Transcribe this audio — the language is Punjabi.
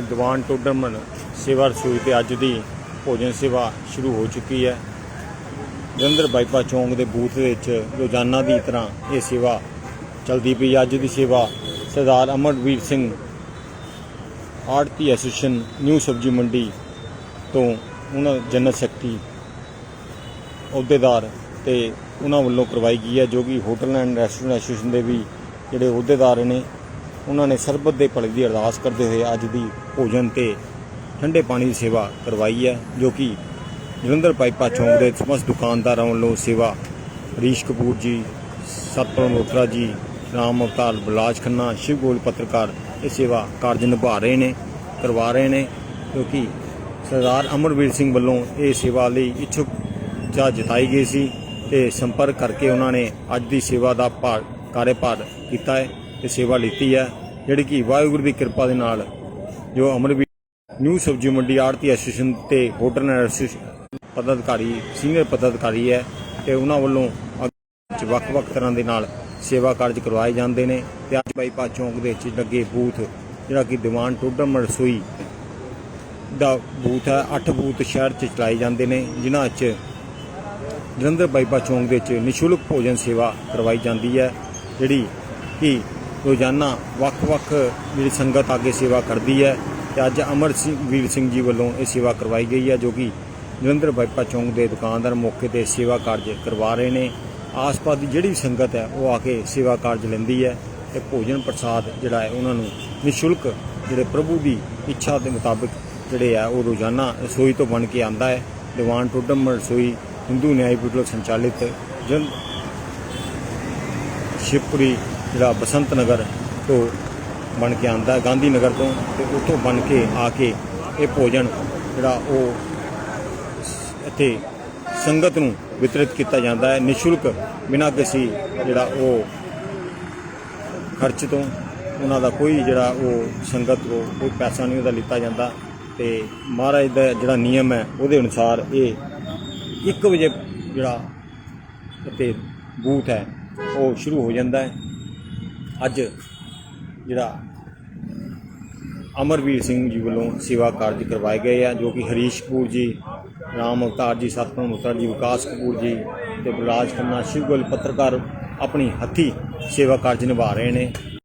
ਦੀਵਾਨ ਟੋਡਰਮਨ ਸੇਵਾ ਰਸੋਈ ਤੇ ਅੱਜ ਦੀ ਭੋਜਨ ਸੇਵਾ ਸ਼ੁਰੂ ਹੋ ਚੁੱਕੀ ਹੈ। ਜਲੰਧਰ ਬਾਈਪਾ ਚੌਂਕ ਦੇ ਬੂਥ ਵਿੱਚ ਰੋਜ਼ਾਨਾ ਦੀ ਤਰ੍ਹਾਂ ਇਹ ਸੇਵਾ ਚਲਦੀ ਪਈ ਅੱਜ ਦੀ ਸੇਵਾ ਸਰਦਾਰ ਅਮਰਵੀਰ ਸਿੰਘ ਆੜਤੀ ਐਸੋਸੀਏਸ਼ਨ ਨਿਊ ਸਬਜ਼ੀ ਮੰਡੀ ਤੋਂ ਉਹਨਾਂ ਜਨਰਲ ਸੈਕਟਰੀ, ਅਹੁਦੇਦਾਰ ਤੇ ਉਹਨਾਂ ਵੱਲੋਂ ਕਰਵਾਈ ਗਈ ਹੈ, ਜੋ ਕਿ ਹੋਟਲ ਐਂਡ ਰੈਸਟੋਰੈਂਟ ਐਸੋਸੀਏਸ਼ਨ ਦੇ ਵੀ ਜਿਹੜੇ ਅਹੁਦੇਦਾਰ ਨੇ ਉਹਨਾਂ ਨੇ ਸਰਬਤ ਦੇ ਭਲੇ ਦੀ ਅਰਦਾਸ ਕਰਦੇ ਹੋਏ ਅੱਜ ਦੀ ਭੋਜਨ ਤੇ ਠੰਡੇ ਪਾਣੀ ਦੀ ਸੇਵਾ ਕਰਵਾਈ ਹੈ, ਜੋ ਕਿ ਜਲੰਧਰ ਪਾਈਪਾ ਚੌਂਕ ਦੇ ਸਮਸਤ ਦੁਕਾਨਦਾਰਾਂ ਵੱਲੋਂ ਸੇਵਾ। ਰੀਸ਼ ਕਪੂਰ ਜੀ, ਸਤਪਾਲ ਮੋਤਰਾ ਜੀ, ਰਾਮ ਅਵਤਾਰ ਬਲਾਜ ਖੰਨਾ, ਸ਼ਿਵ ਗੋਲ ਪੱਤਰਕਾਰ ਇਹ ਸੇਵਾ ਕਾਰਜ ਨਿਭਾ ਰਹੇ ਨੇ, ਕਰਵਾ ਰਹੇ ਨੇ ਕਿਉਂਕਿ ਸਰਦਾਰ ਅਮਰਵੀਰ ਸਿੰਘ ਵੱਲੋਂ ਇਹ ਸੇਵਾ ਲਈ ਇੱਛੁਕ ਜਾ ਜਤਾਈ ਗਈ ਸੀ ਤੇ ਸੰਪਰਕ ਕਰਕੇ ਉਹਨਾਂ ਨੇ ਅੱਜ ਦੀ ਸੇਵਾ ਦਾ ਭਾਰ ਕਾਰਜਭਾਰ ਕੀਤਾ ਹੈ। ਤੇ ਸੇਵਾ ਲਈ ਹੈ, ਜਿਹੜੀ ਕਿ ਵਾਹਿਗੁਰੂ ਦੀ ਕਿਰਪਾ ਦੇ ਨਾਲ ਜੋ ਅਮਰਵੀਰ ਨਿਊ ਸਬਜ਼ੀ ਮੰਡੀ ਆੜਤੀ ਐਸੋਸੀਏਸ਼ਨ ਤੇ ਹੋਟਲ ਐਸੋਸੀਏਸ਼ਨ ਪਦਾਧਿਕਾਰੀ, ਸੀਨੀਅਰ ਪਦਾਧਿਕਾਰੀ ਹੈ ਤੇ ਉਹਨਾਂ ਵੱਲੋਂ ਅੱਗੇ ਵੱਖ-ਵੱਖ ਤਰ੍ਹਾਂ ਦੇ ਨਾਲ ਸੇਵਾ ਕਾਰਜ ਕਰਵਾਏ ਜਾਂਦੇ ਨੇ ਤੇ ਅੱਜ ਬਾਈਪਾਸ ਚੌਂਕ ਦੇ ਵਿੱਚ ਲੱਗੇ ਬੂਥ, ਜਿਹੜਾ ਕਿ ਦੀਵਾਨ ਟੋਡਮ ਰਸੋਈ ਦਾ ਬੂਥ ਹੈ 8 ਬੂਥ ਸ਼ਹਿਰ 'ਚ ਚਲਾਏ ਜਾਂਦੇ ਨੇ, ਜਿਨ੍ਹਾਂ 'ਚ ਜਲੰਧਰ ਬਾਈਪਾਸ ਚੌਂਕ ਦੇ ਵਿੱਚ ਨਿਸ਼ੁਲਕ ਭੋਜਨ ਸੇਵਾ ਕਰਵਾਈ ਜਾਂਦੀ ਹੈ, ਜਿਹੜੀ ਕਿ ਰੋਜ਼ਾਨਾ ਵੱਖ-ਵੱਖ ਜਿਹੜੀ ਸੰਗਤ ਆਗੇ ਸੇਵਾ ਕਰਦੀ ਹੈ ਤੇ ਅੱਜ ਅਮਰ ਸਿੰਘ ਵੀਰ ਸਿੰਘ ਜੀ ਵੱਲੋਂ ਇਹ ਸੇਵਾ ਕਰਵਾਈ ਗਈ ਹੈ ਜੋ ਕਿ ਜਲੰਧਰ ਬਾਈਪਾ ਚੌਂਕ ਦੇ ਦੁਕਾਨਦਾਰ ਮੌਕੇ ਤੇ ਸੇਵਾ ਕਾਰਜ ਕਰਵਾ ਰਹੇ ਨੇ। ਆਸ-ਪਾਸ ਦੀ ਜਿਹੜੀ ਵੀ ਸੰਗਤ ਹੈ ਉਹ ਆ ਕੇ ਸੇਵਾ ਕਾਰਜ ਲੈਂਦੀ ਹੈ ਤੇ ਭੋਜਨ ਪ੍ਰਸਾਦ ਜਿਹੜਾ ਹੈ ਉਹਨਾਂ ਨੂੰ ਨਿਸ਼ੁਲਕ ਜਿਹੜੇ ਪ੍ਰਭੂ ਦੀ ਇੱਛਾ ਦੇ ਮੁਤਾਬਿਕ ਜਿਹੜੇ ਆ ਉਹ ਰੋਜ਼ਾਨਾ ਰਸੋਈ ਤੋਂ ਬਣ ਕੇ ਆਂਦਾ ਹੈ। ਦੀਵਾਨ ਟੋਡਮ ਰਸੋਈ ਹਿੰਦੂ ਨਿਆਇ ਬਿਊਰੋ ਸੰਚਾਲਿਤ ਜਨ ਸ਼ਿਵਪੁਰੀ ਜਿਹੜਾ ਬਸੰਤ ਨਗਰ ਤੋਂ ਬਣ ਕੇ ਆਂਦਾ ਗਾਂਧੀ ਨਗਰ ਤੋਂ ਤੇ ਉੱਥੋਂ ਬਣ ਕੇ ਆ ਕੇ ਇਹ ਭੋਜਨ ਜਿਹੜਾ ਉਹ ਇੱਥੇ ਸੰਗਤ ਨੂੰ ਵਿਤਰਿਤ ਕੀਤਾ ਜਾਂਦਾ ਹੈ। ਨਿਸ਼ੁਲਕ ਬਿਨਾਂ ਕਿਸੇ ਜਿਹੜਾ ਉਹ ਖਰਚ ਤੋਂ ਉਹਨਾਂ ਦਾ ਕੋਈ ਜਿਹੜਾ ਉਹ ਸੰਗਤ ਕੋ ਕੋਈ ਪੈਸਾ ਨਹੀਂ ਉਹਦਾ ਲਿੱਤਾ ਜਾਂਦਾ ਤੇ ਮਹਾਰਾਜ ਦਾ ਜਿਹੜਾ ਨਿਯਮ ਹੈ, ਉਹਦੇ ਅਨੁਸਾਰ ਇਹ 1 ਵਜੇ ਜਿਹੜਾ ਅਤੇ ਬੂਥ ਹੈ, ਉਹ ਸ਼ੁਰੂ ਹੋ ਜਾਂਦਾ ਹੈ। ਅੱਜ ਜਿਹੜਾ ਅਮਰਵੀਰ ਸਿੰਘ ਜੀ ਵੱਲੋਂ ਸੇਵਾ ਕਾਰਜ ਕਰਵਾਏ ਗਏ ਆ, ਜੋ ਕਿ ਹਰੀਸ਼ ਕਪੂਰ ਜੀ, ਰਾਮ ਅਵਤਾਰ ਜੀ, ਸਤਪਾਲ ਮੁਖਤਾਰ ਜੀ, ਵਿਕਾਸ ਕਪੂਰ ਜੀ ਤੇ ਬਲਰਾਜ ਖੰਨਾ ਸ਼ਿਵਗੁਲ ਪੱਤਰਕਾਰ ਆਪਣੀ ਹੱਥੀ ਸੇਵਾ ਕਾਰਜ ਨਿਭਾ ਰਹੇ ਨੇ।